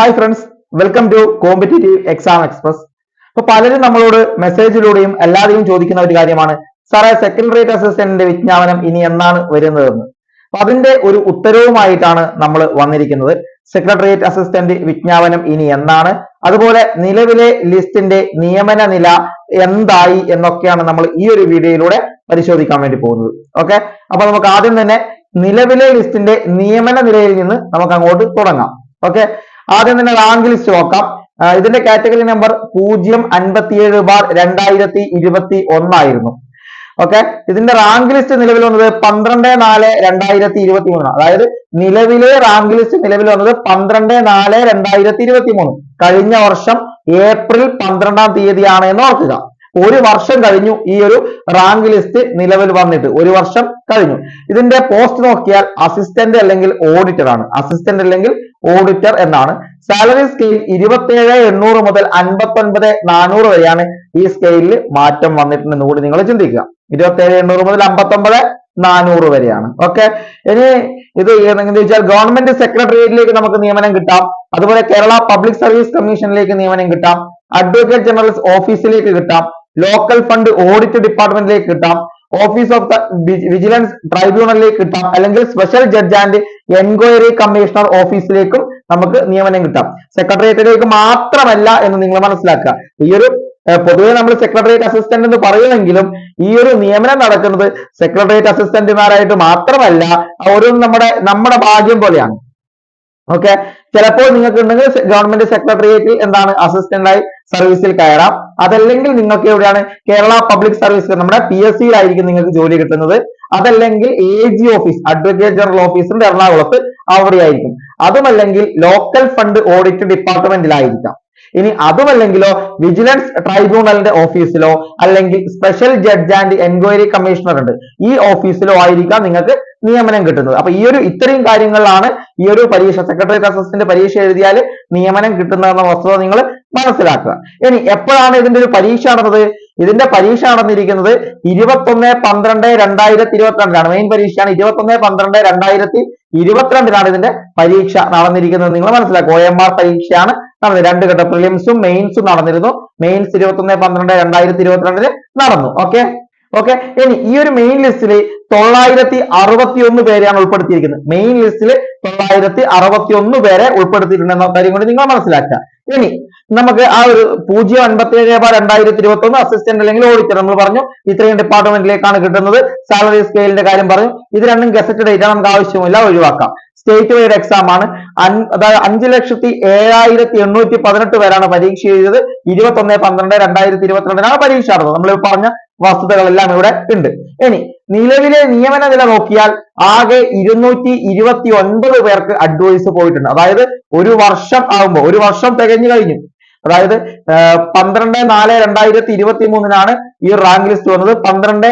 Hi friends welcome to competitive exam express ഇപ്പൊ പലരും നമ്മളോട് മെസ്സേജിലൂടെയും എല്ലാവരെയും ചോദിക്കുന്ന ഒരു കാര്യമാണ് സാറേ സെക്രട്ടേറിയറ്റ് അസിസ്റ്റന്റിന്റെ വിജ്ഞാപനം ഇനി എന്നാണ് വരുന്നതെന്ന്? അപ്പൊ അതിന്റെ ഒരു ഉത്തരവുമായിട്ടാണ് നമ്മൾ വന്നിരിക്കുന്നത്. സെക്രട്ടേറിയറ്റ് അസിസ്റ്റന്റ് വിജ്ഞാപനം ഇനി എന്നാണ്? അതുപോലെ നിലവിലെ ലിസ്റ്റിന്റെ നിയമന നില എന്തായി എന്നൊക്കെയാണ് നമ്മൾ ഈ ഒരു വീഡിയോയിലൂടെ പരിശോധിക്കാൻ വേണ്ടി പോകുന്നത്. ഓക്കെ അപ്പൊ നമുക്ക് ആദ്യം തന്നെ നിലവിലെ ലിസ്റ്റിന്റെ നിയമന നിലയിൽ നിന്ന് നമുക്ക് അങ്ങോട്ട് തുടങ്ങാം. ഓക്കെ ആദ്യം തന്നെ റാങ്ക് ലിസ്റ്റ് നോക്കാം. ഇതിന്റെ കാറ്റഗറി നമ്പർ പൂജ്യം അൻപത്തിയേഴ് ബാർ രണ്ടായിരത്തി ഇരുപത്തി ഒന്നായിരുന്നു. ഓക്കെ ഇതിന്റെ റാങ്ക് ലിസ്റ്റ് നിലവിൽ വന്നത് പന്ത്രണ്ട് നാല് രണ്ടായിരത്തി ഇരുപത്തി മൂന്ന് അതായത് നിലവിലെ റാങ്ക് ലിസ്റ്റ് നിലവിൽ വന്നത് പന്ത്രണ്ട് നാല് രണ്ടായിരത്തി ഇരുപത്തി മൂന്ന്. കഴിഞ്ഞ വർഷം ഏപ്രിൽ പന്ത്രണ്ടാം തീയതിയാണ് എന്ന് ഓർക്കുക. ഒരു വർഷം കഴിഞ്ഞു ഈ ഒരു റാങ്ക് ലിസ്റ്റ് നിലവിൽ വന്നിട്ട്. ഒരു വർഷം കഴിഞ്ഞു. ഇതിന്റെ പോസ്റ്റ് നോക്കിയാൽ അസിസ്റ്റന്റ് അല്ലെങ്കിൽ ഓഡിറ്റർ ആണ്. അസിസ്റ്റന്റ് അല്ലെങ്കിൽ ഓഡിറ്റർ എന്നാണ്. സാലറി സ്കെയിൽ ഇരുപത്തിയേഴ് എണ്ണൂറ് മുതൽ അൻപത്തി ഒൻപത് നാനൂറ് വരെയാണ് ഈ സ്കെയിലിൽ മാറ്റം വന്നിട്ടുണ്ടെന്ന് കൂടി നിങ്ങൾ ചിന്തിക്കുക. ഇരുപത്തിയേഴ് എണ്ണൂറ് മുതൽ അമ്പത്തി ഒമ്പത് നാനൂറ് വരെയാണ്. ഓക്കെ ഇനി ഇത് എന്ന് വെച്ചാൽ ഗവൺമെന്റ് സെക്രട്ടേറിയറ്റിലേക്ക് നമുക്ക് നിയമനം കിട്ടാം. അതുപോലെ കേരള പബ്ലിക് സർവീസ് കമ്മീഷനിലേക്ക് നിയമനം കിട്ടാം. അഡ്വക്കേറ്റ് ജനറൽ ഓഫീസിലേക്ക് കിട്ടാം. ലോക്കൽ ഫണ്ട് ഓഡിറ്റ് ഡിപ്പാർട്ട്മെന്റിലേക്ക് കിട്ടാം ഓഫീസ് ഓഫ് ദ വിജിലൻസ് ട്രൈബ്യൂണലിലേക്ക് കിട്ടാം അല്ലെങ്കിൽ special judge and enquiry commissioner ഓഫീസിലേക്കും നമുക്ക് നിയമനം കിട്ടാം. സെക്രട്ടേറിയറ്റിലേക്ക് മാത്രമല്ല എന്ന് നിങ്ങൾ മനസ്സിലാക്കുക. ഈ ഒരു പൊതുവെ നമ്മൾ സെക്രട്ടേറിയറ്റ് അസിസ്റ്റന്റ് എന്ന് പറയുമെങ്കിലും ഈ ഒരു നിയമനം നടക്കുന്നത് സെക്രട്ടേറിയറ്റ് അസിസ്റ്റന്റുമാരായിട്ട് മാത്രമല്ല ഓരോ നമ്മുടെ നമ്മുടെ ഭാഗ്യം പോലെയാണ്. ഓക്കെ ചിലപ്പോൾ നിങ്ങൾക്ക് ഉണ്ടെങ്കിൽ ഗവൺമെന്റ് സെക്രട്ടേറിയറ്റിൽ എന്താണ് അസിസ്റ്റന്റായി സർവീസിൽ കയറാം. അതല്ലെങ്കിൽ നിങ്ങൾക്ക് എവിടെയാണ്? കേരള പബ്ലിക് സർവീസ് നമ്മുടെ പി എസ് സിയിലായിരിക്കും നിങ്ങൾക്ക് ജോലി കിട്ടുന്നത്. അതല്ലെങ്കിൽ A G office advocate general ഓഫീസിന്റെ എറണാകുളത്ത് അവിടെയായിരിക്കും അതുമല്ലെങ്കിൽ ലോക്കൽ ഫണ്ട് ഓഡിറ്റ് ഡിപ്പാർട്ട്മെന്റിലായിരിക്കാം ഇനി അതുമല്ലെങ്കിലോ വിജിലൻസ് ട്രൈബ്യൂണലിന്റെ ഓഫീസിലോ അല്ലെങ്കിൽ special judge and enquiry commissioner ഉണ്ട്. ഈ ഓഫീസിലോ ആയിരിക്കാം നിങ്ങൾക്ക് നിയമനം കിട്ടുന്നത്. അപ്പൊ ഈ ഒരു ഇത്രയും കാര്യങ്ങളിലാണ് ഈ ഒരു പരീക്ഷ സെക്രട്ടറി അസിസ്റ്റന്റ് പരീക്ഷ എഴുതിയാൽ നിയമനം കിട്ടുന്നതെന്ന വസ്തുത നിങ്ങൾ മനസ്സിലാക്കുക. ഇനി എപ്പോഴാണ് ഇതിന്റെ ഒരു പരീക്ഷ നടന്നത്? ഇതിന്റെ പരീക്ഷ നടന്നിരിക്കുന്നത് ഇരുപത്തൊന്ന് പന്ത്രണ്ട് രണ്ടായിരത്തി ഇരുപത്തിരണ്ടിലാണ് മെയിൻ പരീക്ഷയാണ് ഇരുപത്തൊന്ന് പന്ത്രണ്ട് രണ്ടായിരത്തി ഇരുപത്തിരണ്ടിലാണ് ഇതിന്റെ പരീക്ഷ നടന്നിരിക്കുന്നത്. നിങ്ങൾ മനസ്സിലാക്കുക ഒ എം ആർ പരീക്ഷയാണ് നടന്നത്. രണ്ട് ഘട്ട പ്രിലിംസും മെയിൻസും നടന്നിരുന്നു. മെയിൻസ് ഇരുപത്തൊന്ന് പന്ത്രണ്ട് രണ്ടായിരത്തി ഇരുപത്തിരണ്ടിൽ നടന്നു. ഓക്കെ ഓക്കെ ഇനി ഈ ഒരു മെയിൻ ലിസ്റ്റിൽ തൊള്ളായിരത്തി അറുപത്തി ഒന്ന് പേരെയാണ് ഉൾപ്പെടുത്തിയിരിക്കുന്നത്. മെയിൻ ലിസ്റ്റിൽ തൊള്ളായിരത്തി അറുപത്തി ഒന്ന് പേരെ ഉൾപ്പെടുത്തിയിട്ടുണ്ടെന്ന കാര്യം കൊണ്ട് നിങ്ങൾ മനസ്സിലാക്കുക. ഇനി നമുക്ക് ആ ഒരു പൂജ്യം അൻപത്തി ഏഴ് ബാർ രണ്ടായിരത്തി ഇരുപത്തി ഒന്ന് അസിസ്റ്റന്റ് അല്ലെങ്കിൽ ഓഡിറ്റർ നമ്മൾ പറഞ്ഞു. ഇത്രയും ഡിപ്പാർട്ട്മെന്റിലേക്കാണ് കിട്ടുന്നത്. സാലറി സ്കെയിലിന്റെ കാര്യം പറഞ്ഞു. ഇത് രണ്ടും ഗസറ്റഡ് ഡേറ്റ് നമുക്ക് ആവശ്യമില്ല. ഒഴിവാക്കാം. സ്റ്റേറ്റ് വൈഡ് എക്സാം ആണ് അതായത് അഞ്ച് ലക്ഷത്തി ഏഴായിരത്തി എണ്ണൂറ്റി പതിനെട്ട് പേരാണ് പരീക്ഷ എഴുതിയത്. ഇരുപത്തി ഒന്ന് പന്ത്രണ്ട് രണ്ടായിരത്തി ഇരുപത്തിരണ്ടിനാണ് പരീക്ഷ നടന്നത്. നമ്മൾ പറഞ്ഞ വസ്തുതകളെല്ലാം ഇവിടെ ഉണ്ട്. ഇനി നിലവിലെ നിയമന നില നോക്കിയാൽ ആകെ ഇരുന്നൂറ്റി ഇരുപത്തി ഒൻപത് പേർക്ക് അഡ്വൈസ് പോയിട്ടുണ്ട്. അതായത് ഒരു വർഷം ആകുമ്പോൾ ഒരു വർഷം തികഞ്ഞു കഴിഞ്ഞു. അതായത് പന്ത്രണ്ട് നാല് രണ്ടായിരത്തി ഇരുപത്തി മൂന്നിനാണ് ഈ റാങ്ക് ലിസ്റ്റ് വന്നത്. പന്ത്രണ്ട്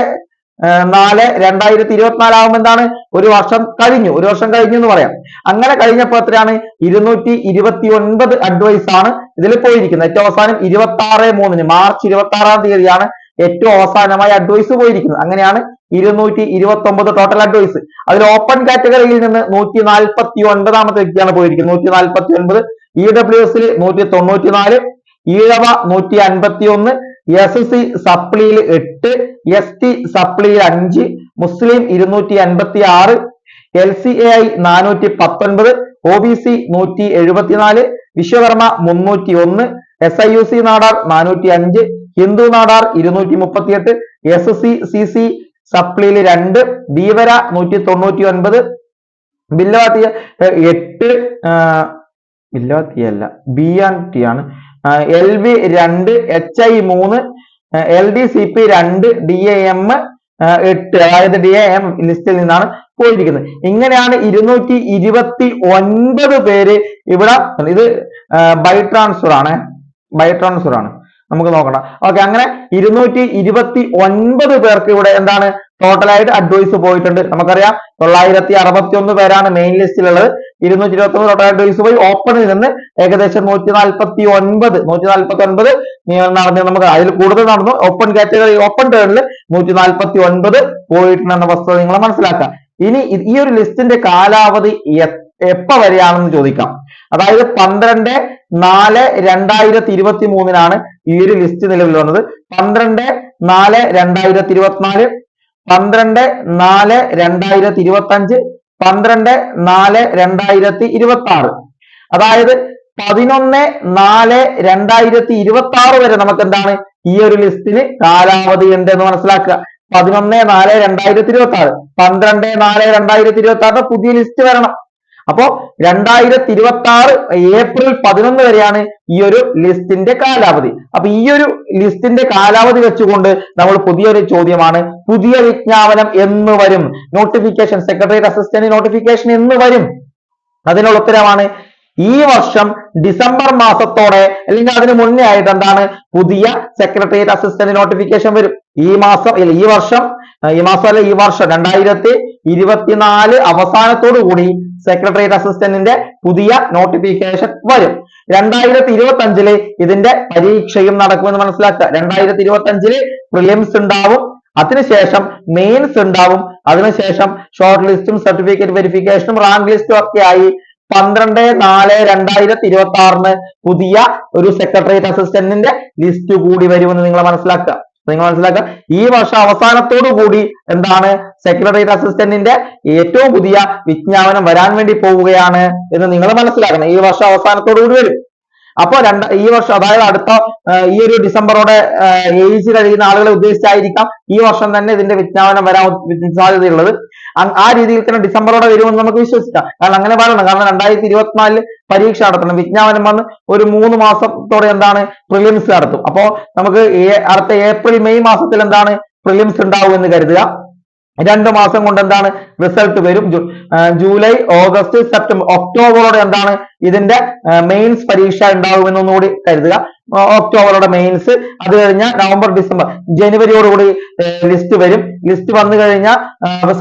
നാല് രണ്ടായിരത്തി ഇരുപത്തിനാലാകുമ്പോൾ എന്താണ്? ഒരു വർഷം കഴിഞ്ഞു. ഒരു വർഷം കഴിഞ്ഞു എന്ന് പറയാം. അങ്ങനെ കഴിഞ്ഞപ്പോൾ എത്രയാണ്? ഇരുന്നൂറ്റി ഇരുപത്തി ഒൻപത് അഡ്വൈസ് ആണ് ഇതിൽ പോയിരിക്കുന്നത്. ഏറ്റവും അവസാനം ഇരുപത്തി ആറ് മൂന്നിന് മാർച്ച് ഇരുപത്തി ആറാം തീയതിയാണ് ഏറ്റവും അവസാനമായി അഡ്വൈസ് പോയിരിക്കുന്നത് അങ്ങനെയാണ് ഇരുന്നൂറ്റി ഇരുപത്തി ഒമ്പത് ടോട്ടൽ അഡ്വൈസ് അതിൽ ഓപ്പൺ കാറ്റഗറിയിൽ നിന്ന് നൂറ്റി നാൽപ്പത്തി ഒൻപതാമത്തെ വ്യക്തിയാണ് പോയിരിക്കുന്നത്. നൂറ്റി നാൽപ്പത്തി ഒൻപത് ഇ ഡബ്ല്യു എസിൽ നൂറ്റി തൊണ്ണൂറ്റി നാല് ഈഴവ നൂറ്റി അൻപത്തി ഒന്ന് എസ് എസ് സി സപ്ലിയിൽ എട്ട് എസ് ടി സപ്ലിയിൽ അഞ്ച് മുസ്ലിം ഇരുന്നൂറ്റി അൻപത്തി ആറ് എൽ സി എ ഐ നാനൂറ്റി പത്തൊൻപത് ഒ ബി സി നൂറ്റി എഴുപത്തിനാല് വിശ്വകർമ്മ മുന്നൂറ്റി ഒന്ന് S I U C Nadar നാനൂറ്റി അഞ്ച് ഹിന്ദു നാടാർ ഇരുന്നൂറ്റി മുപ്പത്തിയെട്ട് S S C C C സപ്ലിയിൽ രണ്ട് ധീവര നൂറ്റി തൊണ്ണൂറ്റി ഒൻപത് ബില്ലവാത്തിയ എട്ട് ബില്ലവാത്തിയ അല്ല ബി ആൻഡ് ടി ആണ്. എൽ വി രണ്ട് എച്ച് ഐ മൂന്ന് എൽ ഡി സി പി രണ്ട് ഡി എ എം എട്ട് അതായത് ഡി എ എം ലിസ്റ്റിൽ നിന്നാണ് പോയിരിക്കുന്നത്. ഇങ്ങനെയാണ് ഇരുന്നൂറ്റി ഇരുപത്തി ഒൻപത് പേര് ഇവിടെ ഇത് ബൈ ട്രാൻസ്ഫർ ആണ് ബൈ ട്രാൻസ്ഫർ ആണ്. നമുക്ക് നോക്കണം. ഓക്കെ അങ്ങനെ ഇരുന്നൂറ്റി ഇരുപത്തി ഒൻപത് പേർക്ക് ഇവിടെ എന്താണ്? ടോട്ടലായിട്ട് അഡ്വൈസ് പോയിട്ടുണ്ട്. നമുക്കറിയാം തൊള്ളായിരത്തി അറുപത്തി ഒന്ന് പേരാണ് മെയിൻ ലിസ്റ്റിലുള്ളത് ഇരുന്നൂറ്റി ഇരുപത്തി ഒന്ന് ടോട്ടൽ അഡ്വൈസ് പോയി. ഓപ്പണിൽ നിന്ന് ഏകദേശം നൂറ്റി നാൽപ്പത്തി ഒൻപത് നൂറ്റി നാൽപ്പത്തി ഒൻപത് നിയമനം നടന്നു നമുക്ക് അതിൽ കൂടുതൽ നടന്നു. ഓപ്പൺ കാറ്റഗറി ഓപ്പൺ ടേണിൽ നൂറ്റി നാൽപ്പത്തി ഒൻപത് പോയിട്ടുണ്ടെന്ന വസ്തുത നിങ്ങൾ മനസ്സിലാക്കുക ഇനി ഈ ഒരു ലിസ്റ്റിന്റെ കാലാവധി എപ്പ വരെയാണെന്ന് ചോദിക്കാം. അതായത് പന്ത്രണ്ട് നാല് രണ്ടായിരത്തി ഇരുപത്തി മൂന്നിനാണ് ഈ ഒരു ലിസ്റ്റ് നിലവിൽ വന്നത്. പന്ത്രണ്ട് നാല് രണ്ടായിരത്തി ഇരുപത്തിനാല് പന്ത്രണ്ട് നാല് രണ്ടായിരത്തി ഇരുപത്തി അഞ്ച് പന്ത്രണ്ട് നാല് രണ്ടായിരത്തി ഇരുപത്തി ആറ് അതായത് പതിനൊന്ന് നാല് രണ്ടായിരത്തി ഇരുപത്തി ആറ് വരെ നമുക്ക് എന്താണ് ഈ ഒരു ലിസ്റ്റിന് കാലാവധി ഉണ്ട് എന്ന് മനസ്സിലാക്കുക. പതിനൊന്ന് നാല് രണ്ടായിരത്തി ഇരുപത്തി ആറ് പന്ത്രണ്ട് നാല് രണ്ടായിരത്തി ഇരുപത്തി ആറിന് പുതിയ ലിസ്റ്റ് വരണം. അപ്പോ രണ്ടായിരത്തി ഇരുപത്തി ആറ് ഏപ്രിൽ പതിനൊന്ന് വരെയാണ് ഈ ഒരു ലിസ്റ്റിന്റെ കാലാവധി. അപ്പൊ ഈ ഒരു ലിസ്റ്റിന്റെ കാലാവധി വെച്ചുകൊണ്ട് നമ്മൾ പുതിയൊരു ചോദ്യമാണ് പുതിയ വിജ്ഞാപനം എന്ന് വരും? നോട്ടിഫിക്കേഷൻ സെക്രട്ടറി അസിസ്റ്റന്റ് നോട്ടിഫിക്കേഷൻ എന്ന് വരും? അതിനുള്ള ഉത്തരമാണ് ഈ വർഷം ഡിസംബർ മാസത്തോടെ അല്ലെങ്കിൽ അതിന് മുന്നേ ആയിട്ട് എന്താണ്? പുതിയ സെക്രട്ടേറിയറ്റ് അസിസ്റ്റന്റ് നോട്ടിഫിക്കേഷൻ വരും. ഈ മാസം ഈ വർഷം ഈ മാസം അല്ല ഈ വർഷം രണ്ടായിരത്തി ഇരുപത്തിനാല് അവസാനത്തോടു കൂടി സെക്രട്ടേറിയറ്റ് അസിസ്റ്റന്റിന്റെ പുതിയ നോട്ടിഫിക്കേഷൻ വരും. രണ്ടായിരത്തി ഇരുപത്തി അഞ്ചിൽ ഇതിന്റെ പരീക്ഷയും നടക്കുമെന്ന് മനസ്സിലാക്കുക. രണ്ടായിരത്തി ഇരുപത്തി അഞ്ചിൽ പ്രിലിംസ് ഉണ്ടാവും അതിനുശേഷം മെയിൻസ് ഉണ്ടാവും അതിനുശേഷം ഷോർട്ട് ലിസ്റ്റും സർട്ടിഫിക്കറ്റ് വെരിഫിക്കേഷനും റാങ്ക് ലിസ്റ്റും ഒക്കെ ആയി പന്ത്രണ്ട് നാല് രണ്ടായിരത്തി ഇരുപത്തി ആറിന് പുതിയ ഒരു സെക്രട്ടേറിയറ്റ് അസിസ്റ്റന്റിന്റെ ലിസ്റ്റ് കൂടി വരുമെന്ന് നിങ്ങൾ മനസ്സിലാക്കുക. നിങ്ങൾ മനസ്സിലാക്കുക? ഈ വർഷം അവസാനത്തോടു കൂടി എന്താണ്? സെക്രട്ടേറിയറ്റ് അസിസ്റ്റന്റിന്റെ ഏറ്റവും പുതിയ വിജ്ഞാപനം വരാൻ വേണ്ടി പോവുകയാണ് എന്ന് നിങ്ങൾ മനസ്സിലാക്കണം. ഈ വർഷം അവസാനത്തോടു കൂടി വരും. അപ്പൊ രണ്ട് ഈ വർഷം അതായത് അടുത്ത ഈ ഒരു ഡിസംബറോടെ ഏജ് കഴിയുന്ന ആളുകളെ ഉദ്ദേശിച്ചായിരിക്കാം ഈ വർഷം തന്നെ ഇതിന്റെ വിജ്ഞാപനം വരാൻ സാധ്യതയുള്ളത്. ആ രീതിയിൽ തന്നെ ഡിസംബറോടെ വരുമെന്ന് നമുക്ക് വിശ്വസിക്കാം. കാരണം അങ്ങനെ പറയണം. കാരണം രണ്ടായിരത്തി ഇരുപത്തിനാലിൽ പരീക്ഷ നടത്തണം. വിജ്ഞാപനം വന്ന് ഒരു മൂന്ന് മാസത്തോടെ എന്താണ് പ്രിലിംസ് നടത്തും. അപ്പോ നമുക്ക് അടുത്ത ഏപ്രിൽ മെയ് മാസത്തിൽ എന്താണ് പ്രിലിംസ് ഉണ്ടാവും എന്ന് കരുതുക. രണ്ട് മാസം കൊണ്ട് എന്താണ്? റിസൾട്ട് വരും. ജൂലൈ ഓഗസ്റ്റ് സെപ്റ്റംബർ ഒക്ടോബറോടെ എന്താണ് ഇതിന്റെ മെയിൻസ് പരീക്ഷ ഉണ്ടാകുമെന്നൊന്നും കൂടി കരുതുക. ഒക്ടോബറോടെ മെയിൻസ് അത് കഴിഞ്ഞാൽ നവംബർ ഡിസംബർ ജനുവരിയോടുകൂടി ലിസ്റ്റ് വരും. ലിസ്റ്റ് വന്നു കഴിഞ്ഞാൽ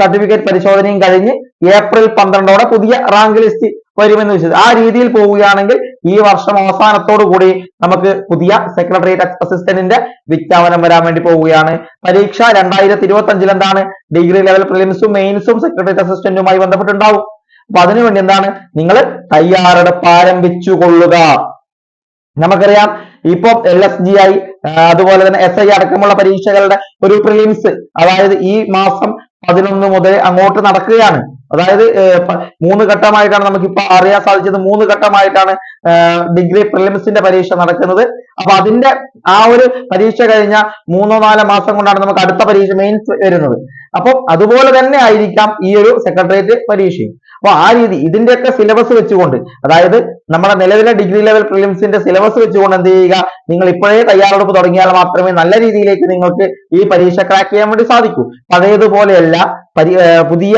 സർട്ടിഫിക്കറ്റ് പരിശോധനയും കഴിഞ്ഞ് ഏപ്രിൽ പന്ത്രണ്ടോടെ പുതിയ റാങ്ക് ലിസ്റ്റ് വരുമെന്ന് വിശ്വസിച്ചു. ആ രീതിയിൽ പോവുകയാണെങ്കിൽ ഈ വർഷം അവസാനത്തോടു കൂടി നമുക്ക് പുതിയ സെക്രട്ടേറിയറ്റ് അസിസ്റ്റന്റിന്റെ വിജ്ഞാപനം വരാൻ വേണ്ടി പോവുകയാണ്. പരീക്ഷ രണ്ടായിരത്തി ഇരുപത്തി അഞ്ചിൽ എന്താണ് ഡിഗ്രി ലെവൽ പ്രിലിംസും മെയിൻസും സെക്രട്ടേറിയറ്റ് അസിസ്റ്റന്റുമായി ബന്ധപ്പെട്ടുണ്ടാവും. അപ്പൊ അതിനുവേണ്ടി എന്താണ്? നിങ്ങൾ തയ്യാറെടുപ്പ് ആരംഭിച്ചു കൊള്ളുക. നമുക്കറിയാം ഇപ്പൊ എൽ എസ് ജി ഐ അതുപോലെ തന്നെ എസ് ഐ അടക്കമുള്ള പരീക്ഷകളുടെ ഒരു പ്രിലിംസ് അതായത് ഈ മാസം പതിനൊന്ന് മുതൽ അങ്ങോട്ട് നടക്കുകയാണ്. അതായത് മൂന്ന് ഘട്ടമായിട്ടാണ് നമുക്കിപ്പോ അറിയാൻ സാധിച്ചത്. മൂന്ന് ഘട്ടമായിട്ടാണ് ഡിഗ്രി പ്രിലിംസിന്റെ പരീക്ഷ നടക്കുന്നത്. അപ്പൊ അതിന്റെ ആ ഒരു പരീക്ഷ കഴിഞ്ഞ മൂന്നോ നാലോ മാസം കൊണ്ടാണ് നമുക്ക് അടുത്ത പരീക്ഷ മെയിൻസ് വരുന്നത്. അപ്പൊ അതുപോലെ തന്നെ ആയിരിക്കാം ഈ ഒരു സെക്രട്ടേറിയറ്റ് പരീക്ഷയും. അപ്പൊ ആ രീതി ഇതിന്റെയൊക്കെ സിലബസ് വെച്ചുകൊണ്ട് അതായത് നമ്മുടെ നിലവിലെ ഡിഗ്രി ലെവൽ പ്രിലിംസിന്റെ സിലബസ് വെച്ചുകൊണ്ട് എന്ത് ചെയ്യുക? നിങ്ങൾ ഇപ്പോഴേ തയ്യാറെടുപ്പ് തുടങ്ങിയാൽ മാത്രമേ നല്ല രീതിയിലേക്ക് നിങ്ങൾക്ക് ഈ പരീക്ഷ ക്രാക്ക് ചെയ്യാൻ വേണ്ടി സാധിക്കൂ. പഴയതുപോലെയല്ല പുതിയ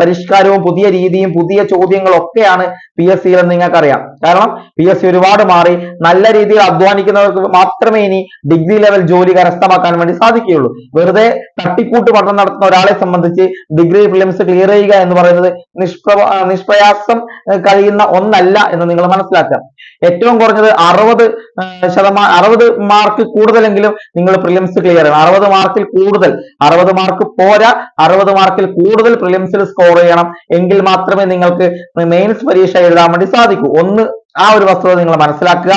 പരിഷ്കാരവും പുതിയ രീതിയും പുതിയ ചോദ്യങ്ങളും ഒക്കെയാണ് പി എസ് സിയിൽ നിങ്ങൾക്കറിയാം. കാരണം പി എസ് സി ഒരുപാട് മാറി. നല്ല രീതിയിൽ അധ്വാനിക്കുന്നവർക്ക് മാത്രമേ ഇനി ഡിഗ്രി ലെവൽ ജോലി കരസ്ഥമാക്കാൻ വേണ്ടി സാധിക്കുകയുള്ളൂ. വെറുതെ തട്ടിക്കൂട്ട് പഠനം നടത്തുന്ന ഒരാളെ സംബന്ധിച്ച് ഡിഗ്രി പ്രിലിംസ് ക്ലിയർ ചെയ്യുക എന്ന് പറയുന്നത് നിഷ്പ്ര നിഷ്പ്രയാസം കഴിയുന്ന ഒന്നല്ല എന്ന് നിങ്ങൾ മനസ്സിലാക്കാം ഏറ്റവും കുറഞ്ഞത് അറുപത് ശതമാനം അറുപത് മാർക്ക് കൂടുതലെങ്കിലും നിങ്ങൾ പ്രിലിംസ് ക്ലിയർ ചെയ്യണം. അറുപത് മാർക്കിൽ കൂടുതൽ. അറുപത് മാർക്ക് പോരാ. അറുപത് മാർക്കിൽ കൂടുതൽ പ്രിലിംസിൽ സ്കോർ ചെയ്യണം എങ്കിൽ മാത്രമേ നിങ്ങൾക്ക് മെയിൻസ് പരീക്ഷ എഴുതാൻ വേണ്ടി സാധിക്കൂ. ഒന്ന് ആ ഒരു വസ്തുത നിങ്ങൾ മനസ്സിലാക്കുക.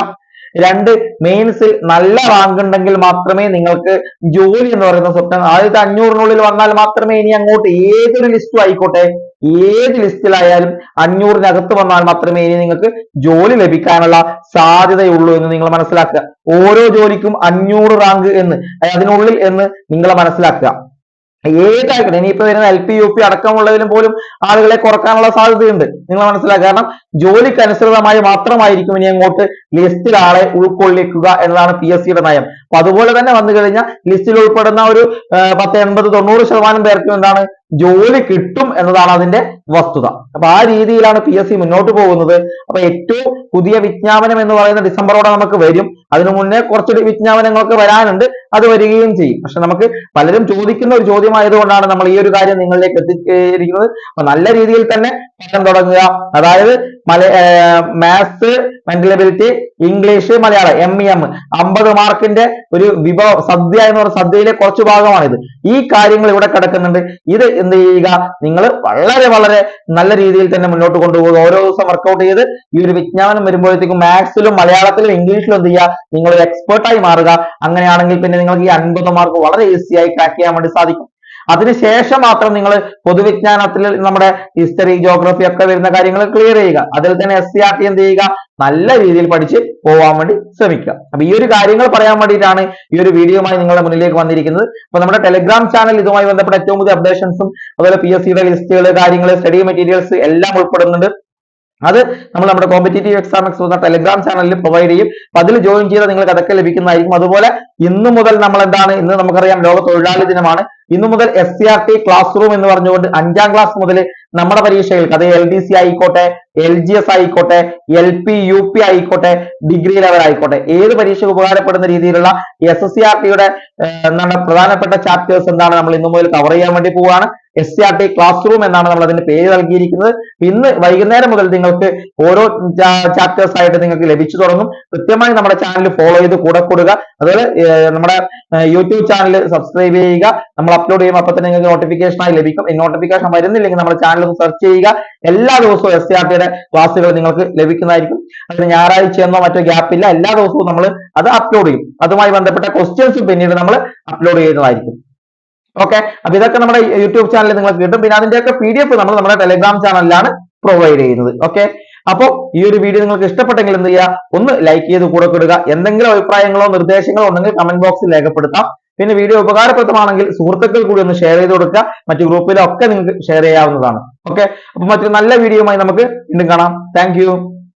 രണ്ട് മെയിൻസിൽ നല്ല റാങ്ക് ഉണ്ടെങ്കിൽ മാത്രമേ നിങ്ങൾക്ക് ജോലി എന്ന് പറയുന്ന സ്വപ്നം ആദ്യത്തെ അഞ്ഞൂറിനുള്ളിൽ വന്നാൽ മാത്രമേ ഇനി അങ്ങോട്ട് ഏതൊരു ലിസ്റ്റും ആയിക്കോട്ടെ ഏത് ലിസ്റ്റിലായാലും അഞ്ഞൂറിനകത്ത് വന്നാൽ മാത്രമേ ഇനി നിങ്ങൾക്ക് ജോലി ലഭിക്കാനുള്ള സാധ്യതയുള്ളൂ എന്ന് നിങ്ങൾ മനസ്സിലാക്കുക. ഓരോ ജോലിക്കും അഞ്ഞൂറ് റാങ്ക് എന്ന് അതിനുള്ളിൽ എന്ന് നിങ്ങൾ മനസ്സിലാക്കുക. ഏതായിക്കോട്ടെ ഇനിയിപ്പോ വരുന്ന എൽ പി യു പി അടക്കമുള്ളതിലും പോലും ആളുകളെ കുറക്കാനുള്ള സാധ്യതയുണ്ട്. നിങ്ങൾ മനസ്സിലാക്കുക കാരണം ജോലിക്ക് അനുസൃതമായി മാത്രമായിരിക്കും ഇനി അങ്ങോട്ട് ലിസ്റ്റിൽ ആളെ ഉൾക്കൊള്ളിക്കുക എന്നതാണ് പി എസ് സിയുടെ നയം. അപ്പൊ അതുപോലെ തന്നെ വന്നു കഴിഞ്ഞാൽ ലിസ്റ്റിൽ ഉൾപ്പെടുന്ന ഒരു പത്ത് എൺപത് തൊണ്ണൂറ് ശതമാനം പേർക്കും എന്താണ് ജോലി കിട്ടും എന്നതാണ് അതിന്റെ വസ്തുത. അപ്പൊ ആ രീതിയിലാണ് പി എസ് സി മുന്നോട്ട് പോകുന്നത്. അപ്പൊ ഏറ്റവും പുതിയ വിജ്ഞാപനം എന്ന് പറയുന്ന ഡിസംബറോടെ നമുക്ക് വരും. അതിനു മുന്നേ കുറച്ച് വിജ്ഞാപനങ്ങളൊക്കെ വരാനുണ്ട്. അത് വരികയും ചെയ്യും. പക്ഷെ നമുക്ക് പലരും ചോദിക്കുന്ന ഒരു ചോദ്യമായതുകൊണ്ടാണ് നമ്മൾ ഈ ഒരു കാര്യം നിങ്ങളിലേക്ക് എത്തിച്ചിരിക്കുന്നത്. അപ്പൊ നല്ല രീതിയിൽ തന്നെ പഠനം തുടങ്ങുക. അതായത് മല maths mental ability English Malayalam M E M അമ്പത് മാർക്കിന്റെ ഒരു വിഭവ സദ്യ എന്ന് പറയുന്ന സദ്യയിലെ കുറച്ച് ഭാഗമാണിത്. ഈ കാര്യങ്ങൾ ഇവിടെ കിടക്കുന്നുണ്ട്. ഇത് എന്ത് ചെയ്യുക? നിങ്ങൾ വളരെ വളരെ നല്ല രീതിയിൽ തന്നെ മുന്നോട്ട് കൊണ്ടുപോകുക. ഓരോ ദിവസം വർക്കൗട്ട് ചെയ്ത് ഈ ഒരു വിജ്ഞാനം വരുമ്പോഴത്തേക്കും മാത്സിലും മലയാളത്തിലും ഇംഗ്ലീഷിലും എന്ത് ചെയ്യുക? നിങ്ങൾ expert മാറുക. അങ്ങനെയാണെങ്കിൽ പിന്നെ നിങ്ങൾക്ക് ഈ അൻപത് മാർക്ക് വളരെ ഈസി ആയി ക്രാക്ക് ചെയ്യാൻ വേണ്ടി സാധിക്കും. അതിനുശേഷം മാത്രം നിങ്ങൾ പൊതുവിജ്ഞാനത്തിൽ നമ്മുടെ ഹിസ്റ്ററി ജോഗ്രഫി ഒക്കെ വരുന്ന കാര്യങ്ങൾ ക്ലിയർ ചെയ്യുക. അതിൽ തന്നെ എസ് സി ആർ ടി എന്ത് ചെയ്യുക? നല്ല രീതിയിൽ പഠിച്ച് പോവാൻ വേണ്ടി ശ്രമിക്കുക. അപ്പൊ ഈ ഒരു കാര്യങ്ങൾ പറയാൻ വേണ്ടിയിട്ടാണ് ഈ ഒരു വീഡിയോയുമായി നിങ്ങളുടെ മുന്നിലേക്ക് വന്നിരിക്കുന്നത്. അപ്പൊ നമ്മുടെ ടെലിഗ്രാം ചാനൽ ഇതുമായി ബന്ധപ്പെട്ട ഏറ്റവും പുതിയ അപ്ഡേഷൻസും അതുപോലെ പി എസ് സിയുടെ ലിസ്റ്റുകൾ കാര്യങ്ങൾ സ്റ്റഡി മെറ്റീരിയൽസ് എല്ലാം ഉൾപ്പെടുന്നുണ്ട്. അത് നമ്മൾ നമ്മുടെ കോമ്പറ്റേറ്റീവ് എക്സാം എക്സ് എന്ന ടെലിഗ്രാം ചാനലിൽ പ്രൊവൈഡ് ചെയ്യും. അപ്പൊ അതിൽ ജോയിൻ ചെയ്താൽ നിങ്ങൾക്ക് അതൊക്കെ ലഭിക്കുന്നതായിരിക്കും. അതുപോലെ ഇന്ന് മുതൽ നമ്മൾ എന്താണ് ഇന്ന് നമുക്കറിയാം ലോക തൊഴിലാളി ദിനമാണ്. ഇന്ന് മുതൽ S C R T class room എന്ന് പറഞ്ഞുകൊണ്ട് അഞ്ചാം ക്ലാസ് മുതൽ നമ്മുടെ പരീക്ഷയിൽ അത് എൽ ഡി സി ആയിക്കോട്ടെ എൽ ജി എസ് ആയിക്കോട്ടെ എൽ പി യു പി ആയിക്കോട്ടെ ഡിഗ്രി ലെവൽ ആയിക്കോട്ടെ. ഏത് പരീക്ഷയ്ക്ക് ഉപകാരപ്പെടുന്ന രീതിയിലുള്ള എസ് എസ് സി ആർ ടിയുടെ എന്താണ് പ്രധാനപ്പെട്ട ചാപ്റ്റേഴ്സ് എന്താണ് നമ്മൾ ഇന്നു മുതൽ കവർ ചെയ്യാൻ വേണ്ടി പോവുകയാണ്. S C R T class room എന്നാണ് നമ്മൾ അതിന്റെ പേര് നൽകിയിരിക്കുന്നത്. ഇന്ന് വൈകുന്നേരം മുതൽ നിങ്ങൾക്ക് ഓരോ ചാപ്റ്റേഴ്സ് ആയിട്ട് നിങ്ങൾക്ക് ലഭിച്ചു തുടങ്ങും. കൃത്യമായി നമ്മുടെ ചാനൽ ഫോളോ ചെയ്ത് കൂടെ കൊടുക്കുക അതുപോലെ നമ്മുടെ യൂട്യൂബ് ചാനൽ സബ്സ്ക്രൈബ് ചെയ്യുക. നമ്മൾ അപ്ലോഡ് ചെയ്യുമ്പോൾ അപ്പൊ തന്നെ നിങ്ങൾക്ക് നോട്ടിഫിക്കേഷൻ ആയി ലഭിക്കും. ഈ നോട്ടിഫിക്കേഷൻ വരുന്നില്ലെങ്കിൽ നമ്മുടെ ചാനൽ ഒന്ന് സെർച്ച് ചെയ്യുക. എല്ലാ ദിവസവും എസ് ആർ ടിയുടെ ക്ലാസ്സുകൾ നിങ്ങൾക്ക് ലഭിക്കുന്നതായിരിക്കും. അതിന് ഞായറാഴ്ചയെന്നോ മറ്റോ ഗ്യാപ്പ് ഇല്ല. എല്ലാ ദിവസവും നമ്മൾ അത് അപ്ലോഡ് ചെയ്യും. അതുമായി ബന്ധപ്പെട്ട ക്വസ്റ്റ്യൻസും പിന്നീട് നമ്മൾ അപ്ലോഡ് ചെയ്യുന്നതായിരിക്കും. ഓക്കെ അപ്പൊ ഇതൊക്കെ നമ്മുടെ യൂട്യൂബ് ചാനലിൽ നിങ്ങൾക്ക് കിട്ടും. പിന്നെ അതിന്റെയൊക്കെ പി ഡി എഫ് നമ്മൾ നമ്മുടെ ടെലിഗ്രാം ചാനലിലാണ് പ്രൊവൈഡ് ചെയ്യുന്നത്. ഓക്കെ അപ്പോൾ ഈ ഒരു വീഡിയോ നിങ്ങൾക്ക് ഇഷ്ടപ്പെട്ടെങ്കിൽ എന്ത് ചെയ്യുക? ഒന്ന് ലൈക്ക് ചെയ്ത് കൂടെ കൊടുക്കുക എന്തെങ്കിലും അഭിപ്രായങ്ങളോ നിർദ്ദേശങ്ങളോ ഉണ്ടെങ്കിൽ കമന്റ് ബോക്സിൽ രേഖപ്പെടുത്താം. പിന്നെ വീഡിയോ ഉപകാരപ്രദമാണെങ്കിൽ സുഹൃത്തുക്കൾ കൂടി ഒന്ന് ഷെയർ ചെയ്ത് കൊടുക്കുക. മറ്റു ഗ്രൂപ്പിലൊക്കെ നിങ്ങൾക്ക് ഷെയർ ചെയ്യാവുന്നതാണ്. ഓക്കെ അപ്പൊ മറ്റൊരു നല്ല വീഡിയോയുമായി നമുക്ക് വീണ്ടും കാണാം. താങ്ക്